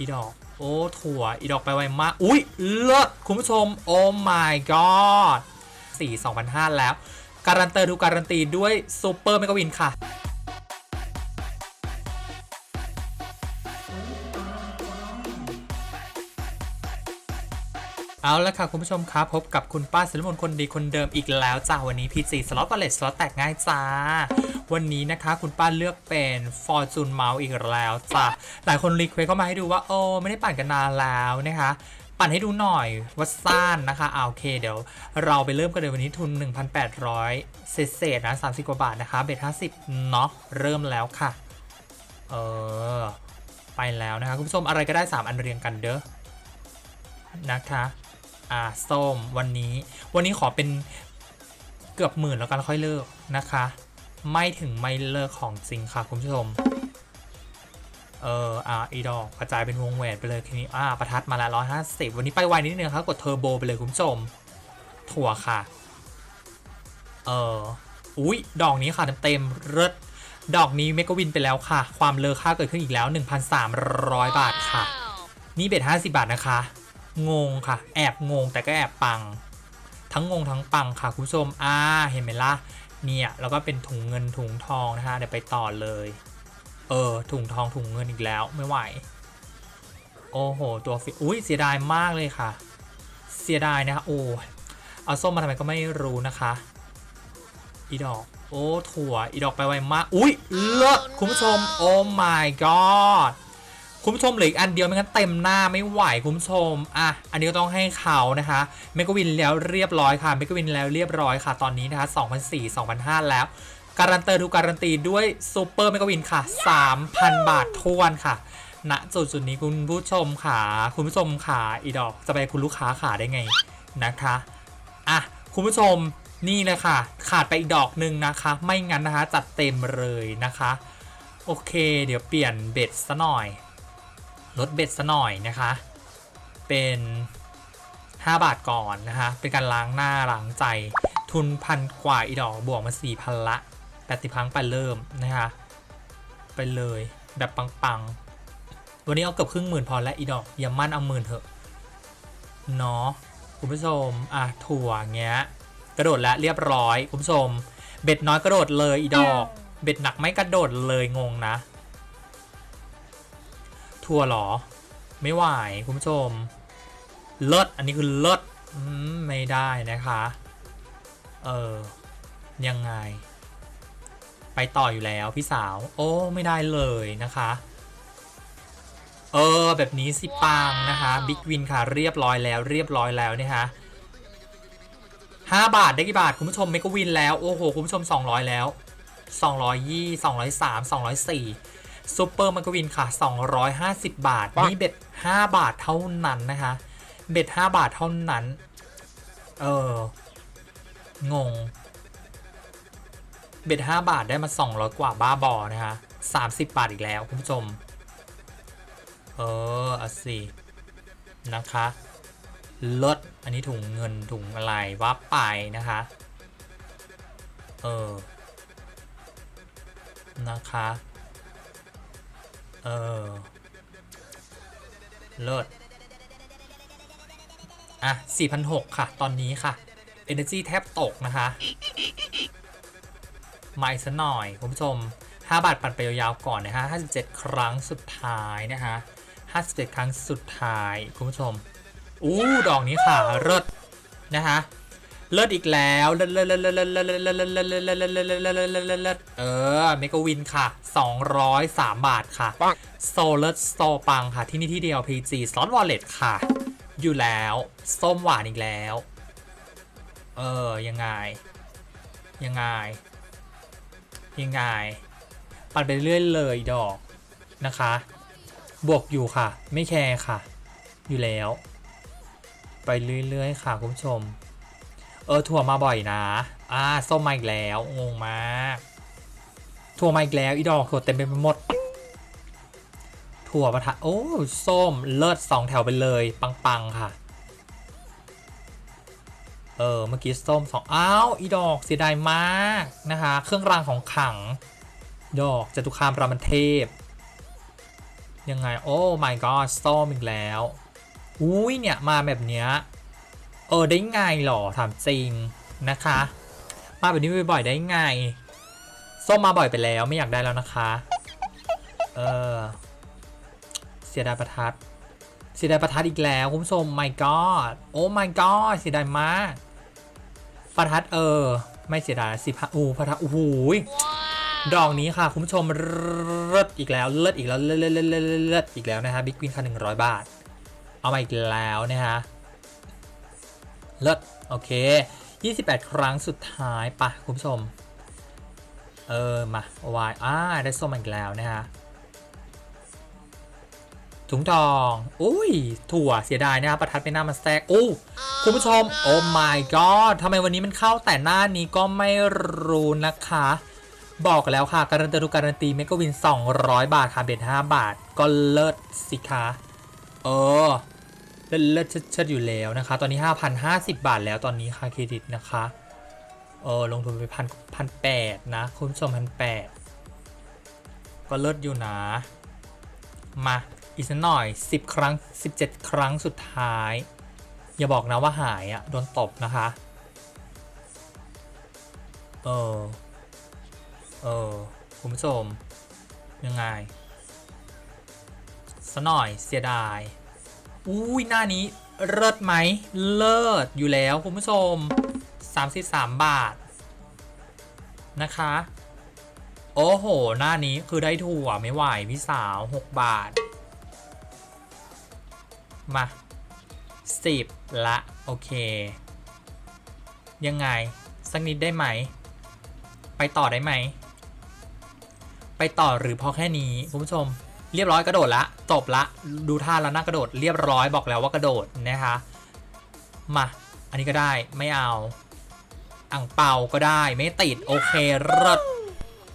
อีดอก โอ้ถั่วอีดอกไปไวมาก อุ้ยเลิศคุณผู้ชม โอ้ my god 4 2005 แล้ว การันเตอร์ดูการันตีด้วยซูเปอร์เมกะวินค่ะเอาละค่ะ คุณผู้ชมครับ พบกับคุณป้าศิลปมนคนดีคนเดิมอีกแล้วจ้าวันนี้พีจีสล็อตบอลเลตสล็อตแตกง่ายจ้า วันนี้นะคะคุณป้าเลือกเป็น Fortune Mouse อีกแล้วจ้าหลายคนรีเควสเข้ามาให้ดูว่าโอ้ไม่ได้ปั่นกันนานแล้วนะคะปั่นให้ดูหน่อยว่าซ่านนะคะเอาโอเคเดี๋ยวเราไปเริ่มกันเลยวันนี้ทุน 1,800 เศษๆนะ 30 กว่าบาทนะคะ เบ็ด50 เนาะเริ่มแล้วค่ะ เออ ไปแล้วนะคะ คุณผู้ชมอะไรก็ได้ 3 อันเรียงกันเด้อนะคะ อ่าส้มวันนี้ วันนี้ขอเป็นเกือบหมื่นแล้วกันค่อยเลิกนะคะ ไม่ถึงไม่เลิกของจริงค่ะคุณผู้ชม เอออ่าอีดอกกระจายเป็นวงแหวนไปเลยทีนี้อ่าประทัดมาแล้วร้อยห้าสิบวันนี้ไปไวนิดนึงครับกดเทอร์โบไปเลยคุณผู้ชม ถั่วค่ะ เอออุ้ยดอกนี้ค่ะเต็มเลิศดอกนี้เมกวินไปแล้วค่ะ ความเลอค่าเกิดขึ้นอีกแล้ว 1,300 บาทค่ะ นี่เบ็ด50 บาทนะคะ งงค่ะ แอบงงแต่ก็แอบปัง ทั้งงงทั้งปังค่ะคุณผู้ชมอ่าเห็นไหมล่ะ เนี่ยแล้วก็เป็นถุงเงินถุงทองนะคะเดี๋ยวไปต่อเลย เออถุงทองถุงเงินอีกแล้วไม่ไหว โอ้โห ตัวฟิอุ้ยเสียดายมากเลยค่ะ เสียดายนะคะโอ้เอาส้มมาทำไมก็ไม่รู้นะคะ อีดอกโอ้ถั่วอีดอกไปไวมาก อุ้ยเลิศคุณผู้ชม โอ้ my god คุณผู้ชมเหลืออีกอันเดียวไม่งั้นเต็มหน้าไม่ไหวคุณผู้ชมอะอันนี้ก็ต้องให้เขานะคะเมกวินแล้วเรียบร้อยค่ะเมกวินแล้วเรียบร้อยค่ะ ตอนนี้นะคะ2004 2005 แล้ว การันเตอร์ดูการันตีด้วยซูเปอร์เมกวินค่ะ 3,000 บาททวนค่ะณจุดจุดนี้คุณผู้ชมค่ะ คุณผู้ชมค่ะอีดอกจะไปคุณลูกค้าขาได้ไงนะคะอะคุณผู้ชมนี่เลยค่ะ ขาดไปอีกดอกหนึ่งนะคะ ไม่งั้นนะคะ จัดเต็มเลยนะคะ โอเค เดี๋ยวเปลี่ยนเบ็ดซะหน่อย ลดเบ็ดซะหน่อยนะคะ เป็น 5 บาทก่อนนะคะ เป็นการล้างหน้าล้างใจ ทุนพันกว่าอีดอกบวกมา4,000ละ80ครั้งไปเริ่มนะคะ ไปเลยแบบปังๆ วันนี้เอาเกือบครึ่งหมื่นพอแล้วอีดอกอย่ามั่นเอาหมื่นเถอะเนาะคุณผู้ชมอะถั่วเงี้ย กระโดดแล้วเรียบร้อย คุณผู้ชม เบ็ดน้อยกระโดดเลยอีดอก เบ็ดหนักไม่กระโดดเลยงงนะ ทัวร์เหรอ ไม่ไหวคุณผู้ชม เลิศอันนี้คือเลิศอืมไม่ได้นะคะ เออ ยังไง ไปต่ออยู่แล้วพี่สาว โอ้ ไม่ได้เลยนะคะ เออ แบบนี้สิปังนะคะ บิ๊กวินค่ะ เรียบร้อยแล้ว เรียบร้อยแล้วนะคะห้าบาทได้กี่บาท คุณผู้ชมเมกวินแล้ว โอ้โห คุณผู้ชม 200 แล้ว 220 203 204 ซูเปอร์มักวินค่ะ 250 บาท นี่เบ็ด 5 บาทเท่านั้นนะคะ เบ็ด 5 บาทเท่านั้น เออ งง เบ็ด 5 บาทได้มา 200 กว่าบ้าบอนะคะ30 บาทอีกแล้ว คุณผู้ชม เออเอาสินะคะลดอันนี้ถุงเงินถุงอะไรว่าไปนะคะ เออ นะคะ เออเลิศอะ4,600ค่ะ ตอนนี้ค่ะ Energy แทบตกนะคะมาอีกสักหน่อยคุณผู้ชม 5 บาทปั่นไปยาวๆก่อนนะฮะ 57 ครั้งสุดท้ายนะคะ57 ครั้งสุดท้ายคุณผู้ชม อู้ ดอกนี้ค่ะเลิศนะคะ เลิศอีกแล้วเลิศเลิศเลิศเลิศเลิศเลิศเลิศเลิศเลิศเลิศเลิศเลิศเลิศเลิศเลิศเลิศเลิศเออเมกาวินค่ะ 203 บาทค่ะโซเลิศโซปังค่ะที่นี่ที่เดียว PG Slot Wallet ค่ะ อยู่แล้ว ส้มหวานอีกแล้ว เออ ยังไง ยังไง ยังไง ปั่นไปเรื่อยเลยดอกนะคะ บวกอยู่ค่ะ ไม่แคร์ค่ะ อยู่แล้ว ไปเรื่อยๆค่ะคุณผู้ชม เออถั่วมาบ่อยนะ อ่าส้มมาอีกแล้ว งงมากถั่วมาอีกแล้วอีดอกถั่วเต็มไปหมด ถั่วประทะโอ้ส้มเลิศสองแถวไปเลย ปัง ๆ ค่ะ เออเมื่อกี้ส้มสองอ้าวอีดอกเสียดายมากนะคะ เครื่องรางของขัง ดอกจตุคามรามเทพ ยังไงโอ้ my god ส้มอีกแล้ว อุ้ยเนี่ยมาแบบเนี้ย เออได้ไงหรอถามจริงนะคะ มาแบบนี้บ่อยๆได้ไงส้มมาบ่อยไปแล้วไม่อยากได้แล้วนะคะ เออ เสียดายประทัด เสียดายประทัดอีกแล้วคุณผู้ชม my god โอ้ my god เสียดายมากประทัดเออ ไม่เสียดายสิบห้าอู้ประทัดโอ้โหยดอกนี้ค่ะ คุณผู้ชมเลิศอีกแล้วเลิศอีกแล้วเลิศเลิศเลิศเลิศเลิศอีกแล้วนะฮะบิ๊กวินค่ะหนึ่งร้อยบาท เอามาอีกแล้วนะฮะ เลิศโอเค 28 ครั้งสุดท้ายปะคุณผู้ชม เออ มาวายอ่าได้ส้มอีกแล้วนะฮะถุงทองอุ้ย ถั่วเสียดายนะครับประทัดไปหน้ามันแทรกโอ้คุณผู้ชม โอ้ my god ทำไมวันนี้มันเข้าแต่หน้านี้ก็ไม่รู้นะคะ บอกแล้วค่ะ การันตีทุกการันตีเมกวิน 200 บาทค่ะเบ็ด5บาท ก็เลิศสิคะเออ เลิศเลิศเชิดอยู่แล้วนะคะ ตอนนี้ 5,050 บาทแล้วตอนนี้ค่ะเครดิตนะคะเออลงทุนไปพันพันแปดนะคุณผู้ชมพันแปดก็เลิศอยู่นะ มาอีกสักหน่อย 10 ครั้ง 17 ครั้งสุดท้าย อย่าบอกนะว่าหายอะ่ะ โดนตบนะคะ เออ เออ คุณผู้ชม ยังไงสักหน่อยเสียดาย อุ้ยหน้านี้เลิศไหมเลิศอยู่แล้วคุณผู้ชม 33 บาท นะคะ โอ้โห หน้านี้คือได้ถั่วไม่ไหวพี่สาว 6 บาท มา 10 ละ โอเค ยังไง สักนิดได้ไหม ไปต่อได้ไหม ไปต่อหรือพอแค่นี้ คุณผู้ชม เรียบร้อยกระโดดละจบละดูท่าแล้วน่ากระโดดเรียบร้อยบอกแล้วว่ากระโดดนะคะมาอันนี้ก็ได้ไม่เอาอ่างเปาก็ได้ไม่ติดโอเคเลิศ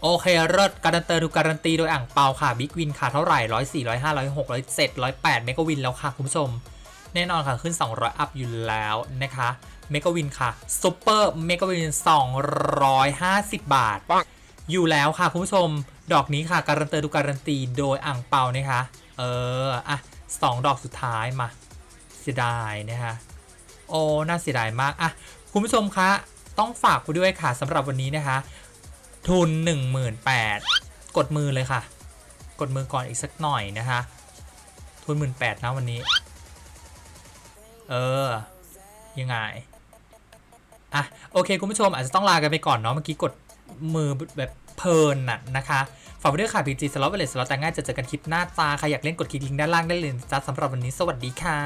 โอเคเลิศการันเตอร์ดูการันตีโดยอ่างเปาค่ะบิ๊กวินค่ะเท่าไหร่ร้อยสี่ร้อยห้าร้อยหกร้อยเจ็ดร้อยแปดเมกวินแล้วค่ะคุณผู้ชม แน่นอนค่ะขึ้น 200 อัพอยู่แล้วนะคะเมกวินค่ะซูเปอร์เมกวิน250 บาท อยู่แล้วค่ะคุณผู้ชม ดอกนี้ค่ะ การันเตอร์ดูการันตีโดยอ่างเปานะคะ เออ อะสองดอกสุดท้ายมา เสียดายนะคะ โอ้ น่าเสียดายมาก อะ คุณผู้ชมคะ ต้องฝากไปด้วยค่ะสำหรับวันนี้นะคะ ทุน 18,000กดมือเลยค่ะ กดมือก่อนอีกสักหน่อยนะคะ ทุน 18,000นะวันนี้ เออ ยังไงอะโอเค คุณผู้ชมอาจจะต้องลากันไปก่อนเนาะเมื่อกี้กดมือแบบ ลินน่ะนะคะฝากไปด้วยค่ะพีจีสล็อตเวลสสล็อตแต่ง่ายจะเจอกันคลิปหน้าตาใครอยากเล่นกดคลิกลิงก์ด้านล่างได้เลยจ้าสำหรับวันนี้สวัสดีค่ะ